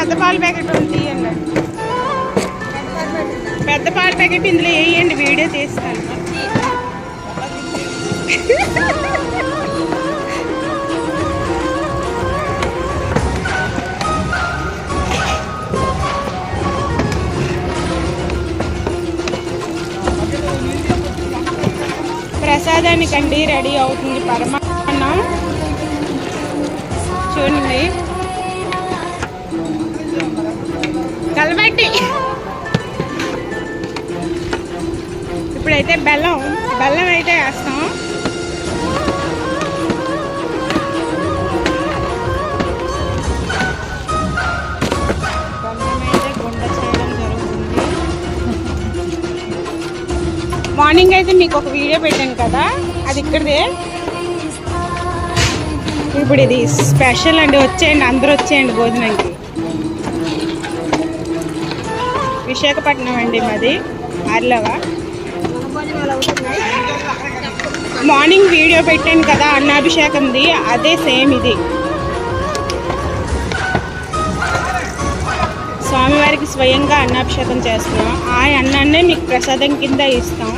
పెద్ద పాల ప్యాకెట్ ఉంది తీయండి. పెద్ద పాల ప్యాకెట్ ఇందులో వేయండి వీడియో తీస్తాను. ప్రసాదానికండి రెడీ అవుతుంది పరమాన్నం. చూడండి. కలబెట్టి ఇప్పుడైతే బెల్లం బెల్లం అయితే వేస్తాం. బెల్లం అయితే జరుగుతుంది. మార్నింగ్ అయితే మీకు ఒక వీడియో పెట్టాను కదా అది ఇక్కడిదే. ఇప్పుడు ఇది స్పెషల్ అండి వచ్చేయండి అందరూ వచ్చేయండి భోజనానికి. విశాఖపట్నం అండి మాది ఆర్లవ మార్నింగ్ వీడియో పెట్టాను కదా అన్నాభిషేకంది అదే సేమ్ ఇది. స్వామివారికి స్వయంగా అన్నాభిషేకం చేస్తున్నాం. ఆ అన్నాన్నే మీకు ప్రసాదం కింద ఇస్తాం.